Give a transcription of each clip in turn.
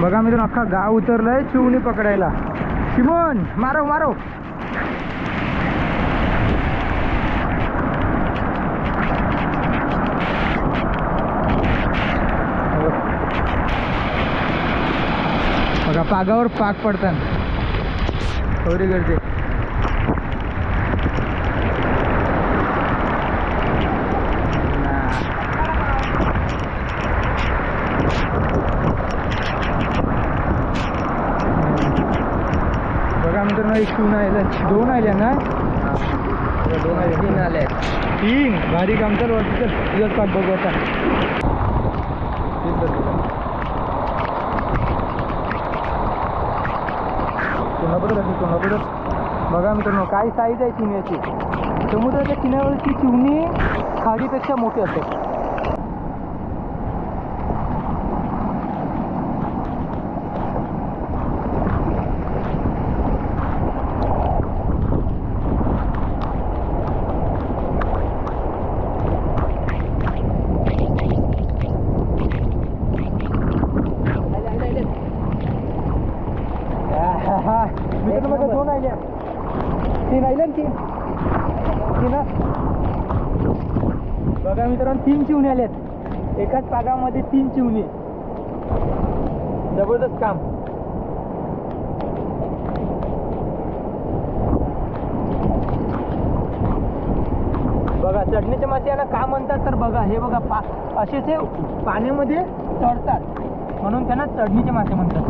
बघा मी अख्खा गाव उतरलंय चिवणी पकडायला. शिमोन मारो मारो. बघा पागावर पाक पडतात थोडी गरजे बघा मित्रांनो शिवून आले दोन आल्या ना दोन आले तीन आले तीन. भारी काम वाटतं चल तुझंच पाक बघू आता. तीन असेल कोल्हापूरच बघा मित्रांनो काय साईज आहे चिन्याची समुद्राच्या किनाऱ्यावरची चिवणी खाडीपेक्षा मोठी असते मित्रांनो बघा दोन आल्या तीन आल्या तीन. तीन बघा मित्रांनो तीन चिवणी आल्यात एकाच पागामध्ये तीन चिवणी. जबरदस्त काम. बघा चढणीचे मासे यांना का म्हणतात तर बघा हे बघा पा असे ते पाण्यामध्ये चढतात. म्हणून त्यांना चढणीचे मासे म्हणतात.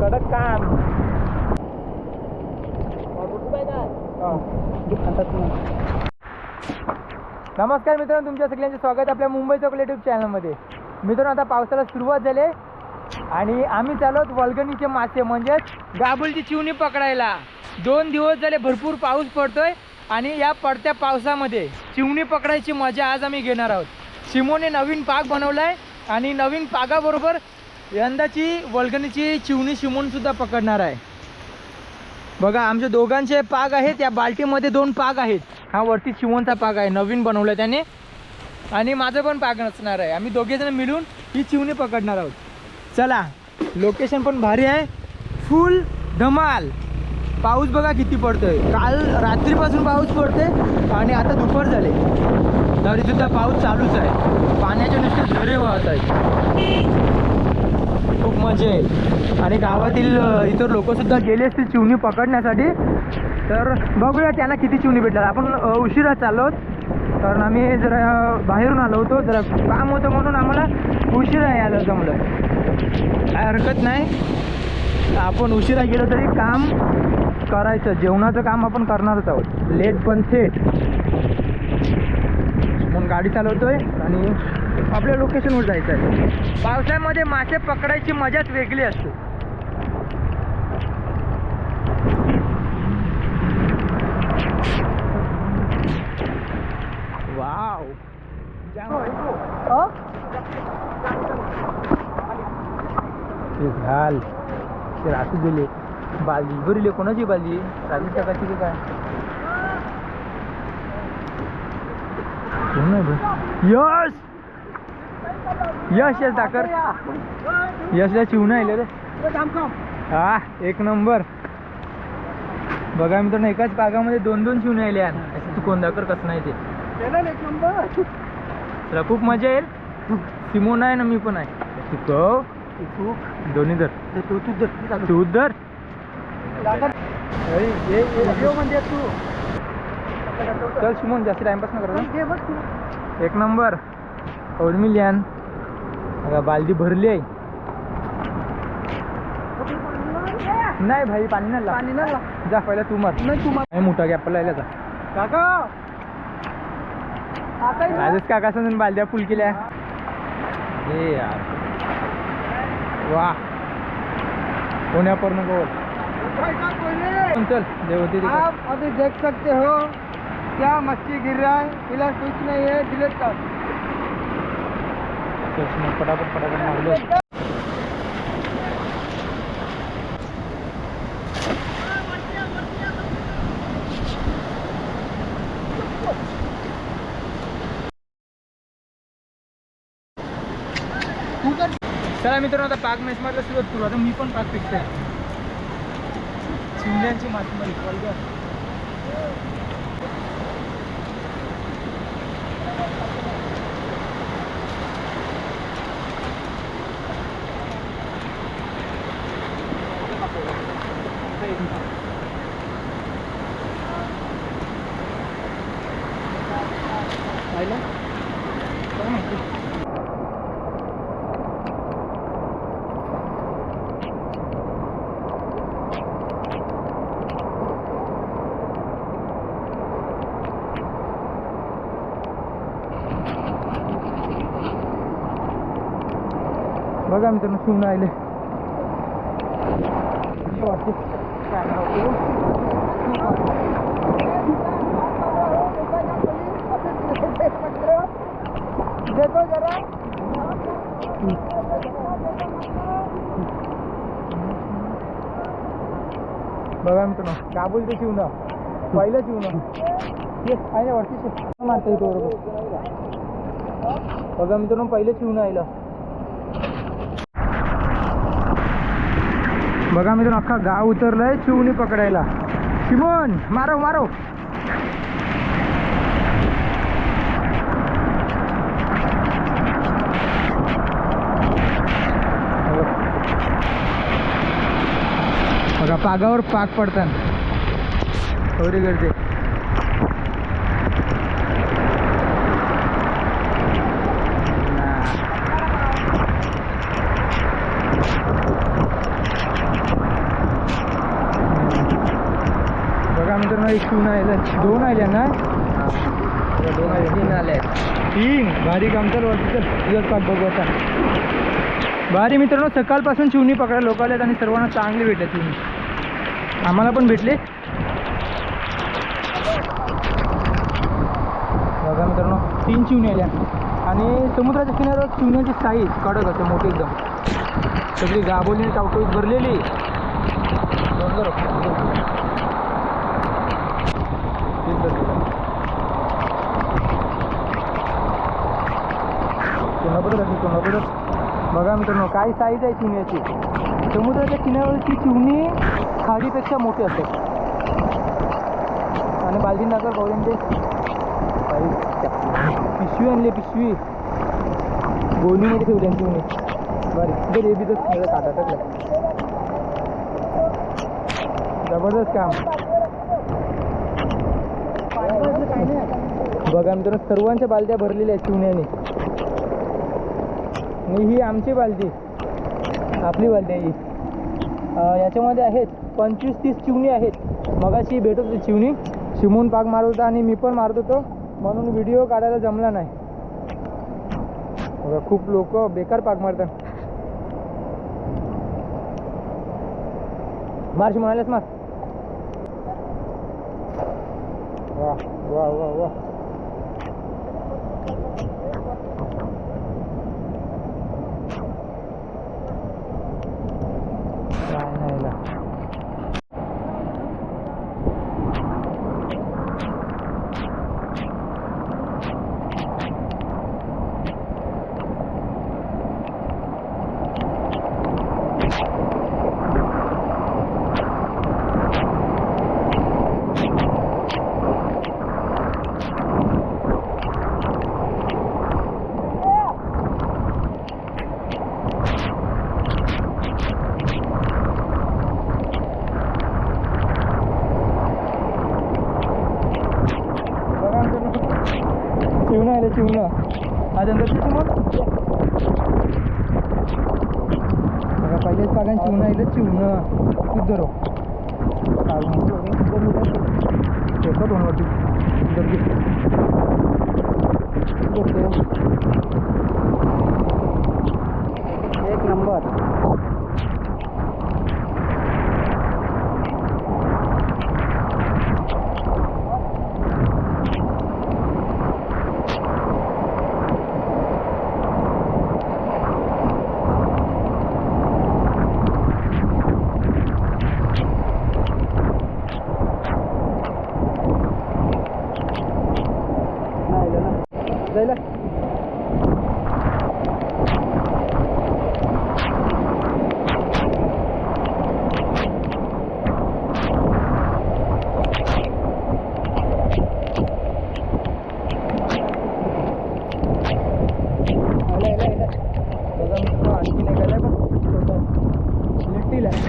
कडक काम. नमस्कार मित्रांनो तुमच्या सगळ्यांचे स्वागत आपल्या मुंबई चौक युट्यूब चॅनलमध्ये. मित्रांनो आता पावसाला सुरुवात झाली आणि आम्ही चालवत वल्गणीचे मासे म्हणजेच गाबुलची चिवणी पकडायला. दोन दिवस झाले भरपूर पाऊस पडतोय आणि या पडत्या पावसामध्ये चिवणी पकडायची मजा आज आम्ही घेणार आहोत. शिमोने नवीन पाक बनवलाय आणि नवीन पागाबरोबर यंदाची वल्गणीची चिवणी शिमोन सुद्धा पकडणार आहे. बघा आमच्या दोघांचे पाग आहेत. या बाल्टीमध्ये दोन पाग आहेत. हा वरती चिवणचा पाग आहे. नवीन बनवला त्याने. आणि माझं पण पाग नसणार आहे. आम्ही दोघे जण मिळून ही चिवणी पकडणार आहोत. चला लोकेशन पण भारी आहे. फुल धमाल. पाऊस बघा किती पडतोय. काल रात्रीपासून पाऊस पडतोय आणि आता दुपार झाले. तरीसुद्धा पाऊस चालूच आहे. पाण्याच्या नुसते झरे वाहत आहेत. खूप मजा आहे आणि गावातील इतर लोकसुद्धा गेले असतील चिवणी पकडण्यासाठी. तर बघूया त्यांना किती चिवणी भेटतात. आपण उशिरा चाललो कारण आम्ही जरा बाहेरून आलो होतो. जरा काम होतं म्हणून आम्हाला उशिरा यायला जमलं. काय हरकत नाही. आपण उशिरा गेलो तरी काम करायचं. जेवणाचं काम आपण करणारच आहोत. लेट पण थेट. म्हणून गाडी चालवतोय आणि आपल्या लोकेशनवर जायचं आहे. पावसाळ्यामध्ये मासे पकडायची मजाच वेगळी असते. वाव. ते ते रासू दिले बाजी भरले कोणाची बाजी राजेश टाकायची की काय? कोण आहे यश यश यश दाकर. यशला चिवून आले रे. हा एक नंबर. बघा मित्रांनो एकाच बागामध्ये दोन दोन शिवणे आले तू कोंदाकर कसं नाही ते. तुला खूप मजा येईल. सिमोन आहे ना मी पण आहे. शिकव दोन्ही धर. तू तू धर तू. धर चल शिमोन जास्त टाइमपास न. करा एक नंबर. ओढ मिलियन बघा बालदी भरली आहे. नाही भाई पाणी नाही पाणी नाही जा पहिला तू मर. नाही तू मर. मोठा गॅप लायला जा काका! राजेश काका समजून बालद्या फुल केल्या. हे यार. वा. पुण्या पर्ण गोल चल देवती आप अभी देख सकते हो क्या मच्छी गिर रहा है? फिलहाल कुछ नहीं है डिलीट कर पटापट पटापट मारलो तू कर चला मित्रांनो आता पाक मेसमधला सुरुवात करू. आता मी पण पाक पिकतोय. शिवल्यांची मासेमारी वल्गर पाहिलं काय माहिती बघा मित्रांनो शिवून आले वाटते काय नाव देतो जरा बघा ते शिवणं. पहिलं शिवणं. ये आहे ना वरती शिव. मारता येतो बरोबर. बघा मित्रांनो पहिलं शिवणं आलं बघा मित्रांनो अख्खा गाव उतरलंय शिवणी पकडायला. शिमोन मारो मारो बघा पागावर पाक पडतात एवढी गर्दी. बघा मित्रांनो एक आले दोन आल्या ना? दोन आले तीन. आले तीन भारी काम चालू वाटतं तुझ्याच पाक बघू आता. भारी मित्रांनो सकाळपासून चिवणी पकडा लोक आहेत आणि सर्वांना चांगली भेटत चिवणी आम्हाला पण भेटले. बघा मित्रांनो तीन चिवणी आल्या. आणि समुद्राच्या किनाऱ्यावर चिवण्याची साईज कडक असते मोठी एकदम. सगळी गाबोली टावटोईत भरलेली. आहे. बघा मित्रांनो काय साईज आहे चिवण्याची. समुद्राच्या किनाऱ्यावरची चिवणी खाडीपेक्षा मोठी असते. आणि बालजीनगर नागर पिशवी आणली पिशवी. गोलीमध्ये ठेवली त्यांची चिवणी बरं इथे बी सगळं काटा जबरदस्त काम. बघा मित्रांनो सर्वांच्या बालद्या भरलेल्या आहेत चिवण्याने ही आमची बालदी आपली बालदी ही याच्यामध्ये आहेत पंचवीस तीस चिवणी आहेत. मगाशी भेटत होती चिवणी. शिमून पाक मारत होता आणि मी पण मारत होतो. म्हणून व्हिडिओ काढायला जमला नाही. बघा खूप लोक बेकार पाक मारतात. मार्च म्हणालेस मार. वा वा वा वा काय नाही ला. बघा आमच्याकडे चिवणं आले चिवणं आज अंदर चिवणं बघा पहिलेच पागान चिवणं आलं चिवणं खूप धरो शेतात होणार एक नंबर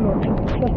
मोठी आहे चलो चल.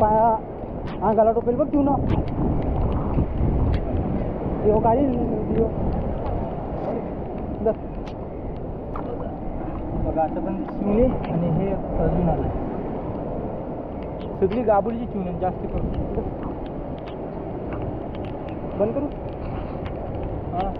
पाया अंगाला टोपेल बघ तू ना यो काढी यो बघा आता पण शिवणे आणि हे अजून आलं सगळी गाबुलीची चिवणे जास्त करून. बंद करू? हा.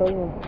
दाखव नंबर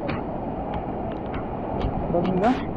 वो बघून जा चिमून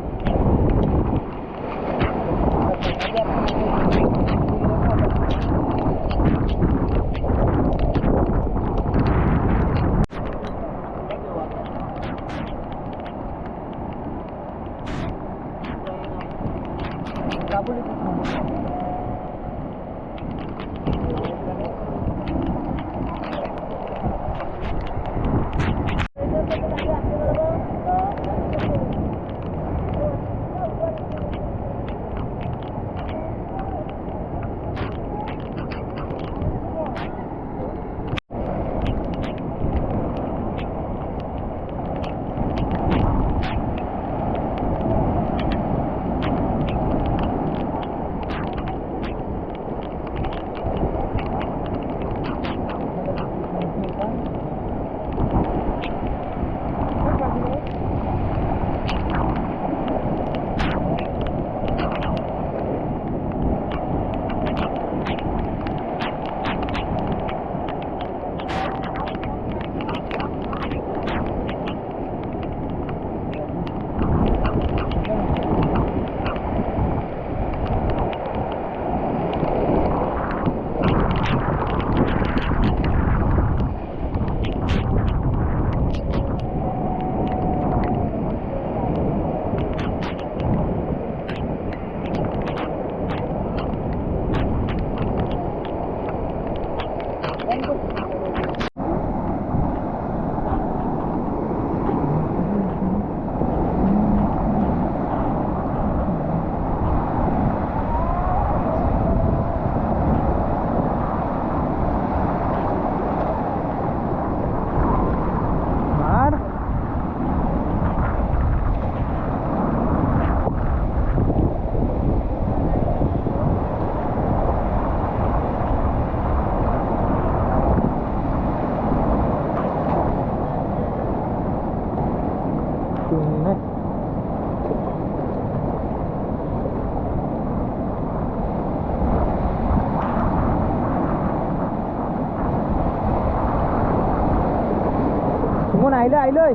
आयलं आयलंय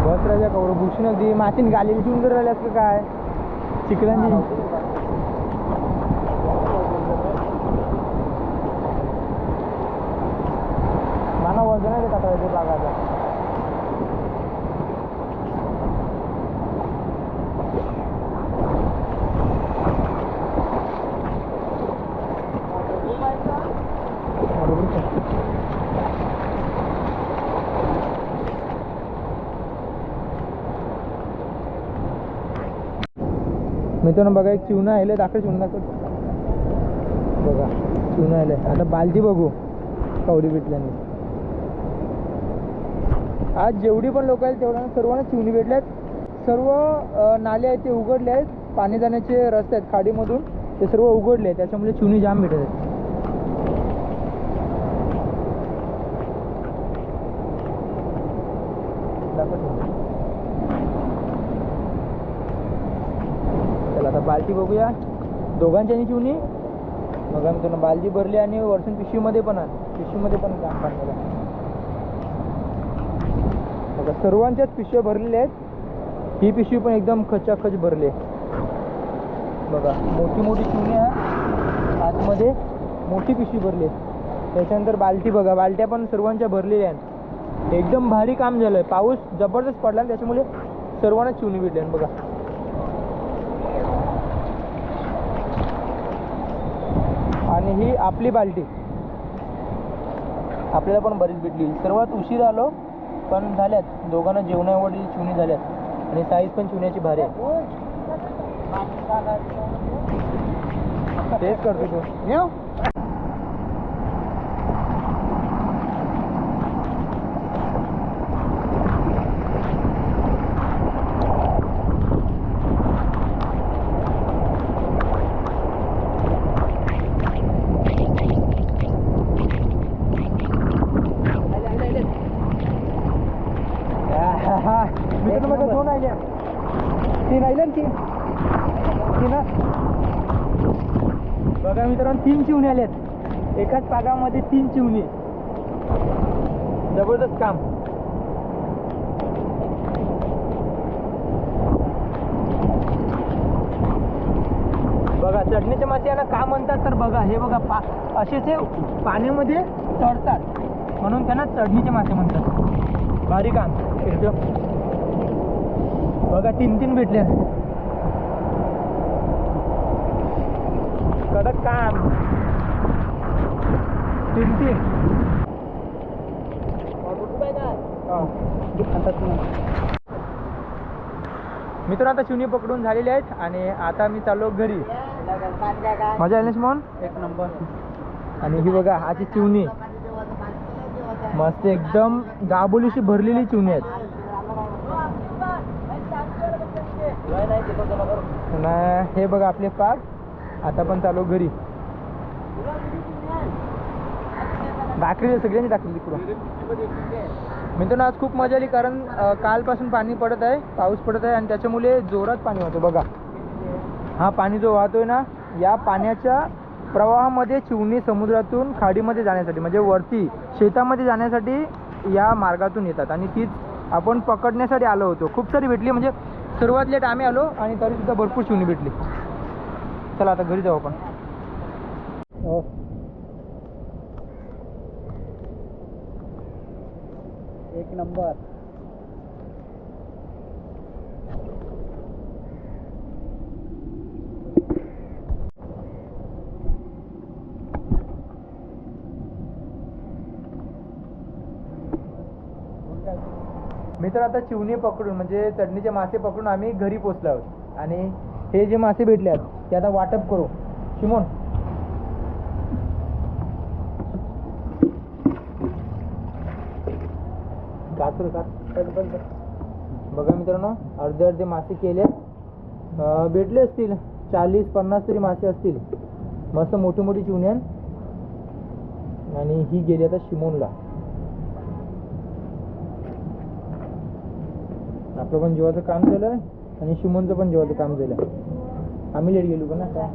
बस राजा कवडं भूषण अगदी मातीन गालेली चिवून जर राहिल्यात का काय? चिखलांची माना वजन आहे ते टाकायचं लागायचं बरोबर मित्रांनो बघा एक चिवणं आहे दाखव चिवणं दाखव. बघा चिवणं आहे आता बालजी बघू कवडी भेटल्याने आज जेवढी पण लोक आहेत तेवढ्या सर्वांना चिवणी आहेत सर्व नाले आहेत ते उघडले आहेत. पाणी जाण्याचे रस्ते आहेत खाडीमधून. ते सर्व उघडले आहेत त्याच्यामुळे चिवणी जाम भेटत आहेत दाखव चिवणी. चला आता बालटी बघूया. दोघांच्यानी चिवणी बघा मी तुला बालदी भरली आणि वरसून पिशवीमध्ये पण आहे पिशवीमध्ये पण काम पाणी बघा सर्वांच्याच पिशव्या भरलेल्या आहेत. ही पिशवी पण एकदम खचाखच भरली आहे. बघा मोठी मोठी चिवणी आहे. आतमध्ये मोठी पिशवी भरली आहे. त्याच्यानंतर बालटी बघा बालट्या पण सर्वांच्या भरलेल्या आहेत. एकदम भारी काम झालं आहे पाऊस जबरदस्त पडला आणि त्याच्यामुळे सर्वांना चिवणी भेटली. बघा आणि ही आपली बाल्टी. आपल्याला पण बरीच भेटली. सर्वात उशीर आलो पण झाल्यात. दोघांना जेवणावरील चिवणी झाल्यात. आणि साईज पण चिवण्याची भारी आहे. तेच करतो तो येऊ मित्रांनो बघा दोन आल्या तीन आल्या ना तीन तीन हा? बघा मित्रांनो तीन चिवणी आल्यात त्यामध्ये तीन चिवणी जबरदस्त काम. बघा चटणीचे मासे याला का म्हणतात तर बघा हे बघा पा असे ते पाण्यामध्ये चढतात म्हणून त्यांना चढणीचे मासे म्हणतात. भारी काम. एकदम. बघा तीन तीन भेटले. कडक काम. हा. मित्रांनो आता चिवणी पकडून झालेले आहेत आणि आता मी चाललो घरी. मजा आली मोहन एक नंबर. आणि ही बघा आजची चिवणी. मस्त एकदम गाबोलीशी भरलेली चिवणी आहेत. ना हे बघा आपले पाक. आता पण चालू घरी. भाकरी सगळ्यांनी दाखली मी मित्रांनो आज खूप मजा आली कारण कालपासून पाणी पडत आहे पाऊस पडत आहे आणि त्याच्यामुळे जोरात पाणी वाहतो बघा हा पाणी जो वाहतोय ना या पाण्याच्या प्रवाहामध्ये चिवणी समुद्रातून खाडीमध्ये जाण्यासाठी म्हणजे वरती शेतामध्ये जाण्यासाठी या मार्गातून येतात. आणि तीच आपण पकडण्यासाठी आलो होतो. खूप सारी भेटली म्हणजे सर्वात लेट आम्ही आलो आणि तरी सुद्धा भरपूर चिवणी भेटली. चला आता घरी जाऊ आपण. एक नंबर. मित्र आता चिवणी पकडून म्हणजे चढणीचे मासे पकडून आम्ही घरी पोचलो आहोत. आणि हे जे मासे भेटले आहेत ते आता वाटप करू. शिमोन. काचूर का? बघा मित्रांनो अर्धे अर्धे मासे केले. भेटले असतील. चाळीस पन्नास तरी मासे असतील. मस्त मोठी मोठी चिवण्यान आणि ही गेली आता शिमोनला. आपलं पण जेवाचं काम झालं आणि शिमोनचं पण जेवाचं काम झालं. आम्ही लेट गेलो पण ना.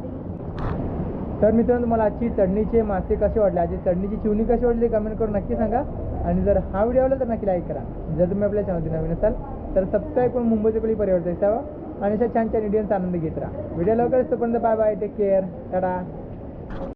तर मित्रांनो तुम्हाला आजची चढणीचे मासे कसे वाटले? आजची चढणीची चिवणी कशी वाटली? कमेंट करून नक्की सांगा. आणि जर हा व्हिडिओ आवडला तर नक्की लाईक करा. जर तुम्ही आपल्या चॅनलमध्ये नवीन असाल तर सबस्क्राईब करून मुंबईचे पहिली परिवर्तन असावं आणि अशा छान छान व्हिडिओचा आनंद घेत राहा. व्हिडिओ लवकरच तोपर्यंत bye bye take care tata